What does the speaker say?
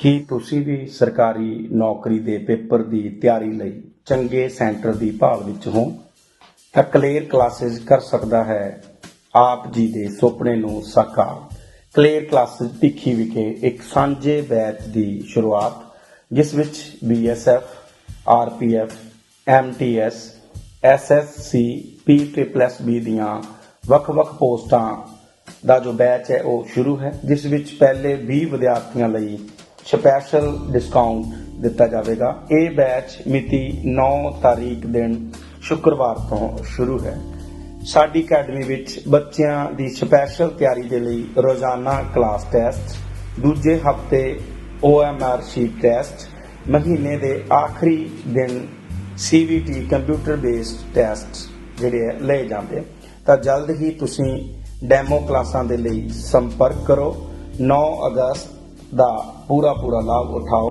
ਕੀ ਤੁਸੀਂ ਵੀ ਸਰਕਾਰੀ ਨੌਕਰੀ ਦੇ ਪੇਪਰ ਦੀ ਤਿਆਰੀ ਲਈ ਚੰਗੇ ਸੈਂਟਰ ਦੀ ਭਾਲ ਵਿੱਚ ਹੋ? ਤਾਂ ਕਲੀਅਰ ਕਲਾਸਿਸ ਕਰ ਸਕਦਾ ਹੈ ਆਪ ਜੀ ਦੇ ਸੁਪਨੇ ਨੂੰ ਸਾਕਾਰ ਕਲੀਅਰ ਕਲਾਸਿਸ ਭਿੱਖੀ ਵਿਖੇ ਇੱਕ ਸਾਂਝੇ ਬੈਚ ਦੀ ਸ਼ੁਰੂਆਤ, ਜਿਸ ਵਿੱਚ BSF RPF MTS SSC P triple S B ਦੀਆਂ ਵੱਖ-ਵੱਖ ਪੋਸਟਾਂ ਦਾ ਜੋ ਬੈਚ ਹੈ ਉਹ ਸ਼ੁਰੂ ਹੈ, ਜਿਸ ਵਿੱਚ ਪਹਿਲੇ 20 ਵਿਦਿਆਰਥੀਆਂ ਲਈ ਸਪੈਸ਼ਲ ਡਿਸਕਾਊਂਟ ਦਿੱਤਾ ਜਾਵੇਗਾ। ਇਹ ਬੈਚ ਮਿਤੀ 9 ਤਾਰੀਖ ਦਿਨ ਸ਼ੁੱਕਰਵਾਰ ਤੋਂ ਸ਼ੁਰੂ ਹੈ। ਸਾਡੀ ਅਕੈਡਮੀ ਵਿੱਚ ਬੱਚਿਆਂ ਦੀ ਸਪੈਸ਼ਲ ਤਿਆਰੀ ਦੇ ਲਈ ਰੋਜ਼ਾਨਾ ਕਲਾਸ ਟੈਸਟ ਦੂਜੇ ਹਫ਼ਤੇ OMR ਸ਼ੀਟ ਟੈਸਟ ਮਹੀਨੇ ਦੇ ਆਖਰੀ ਦਿਨ CVT ਕੰਪਿਊਟਰ ਬੇਸਡ ਟੈਸਟ ਜਿਹੜੇ ਹੈ ਲਏ ਜਾਂਦੇ ਤਾਂ ਜਲਦ ਹੀ ਤੁਸੀਂ ਡੈਮੋ ਕਲਾਸਾਂ ਦੇ ਲਈ ਸੰਪਰਕ ਕਰੋ। 9 ਅਗਸਤ ਦਾ ਪੂਰਾ ਪੂਰਾ ਲਾਭ ਉਠਾਓ।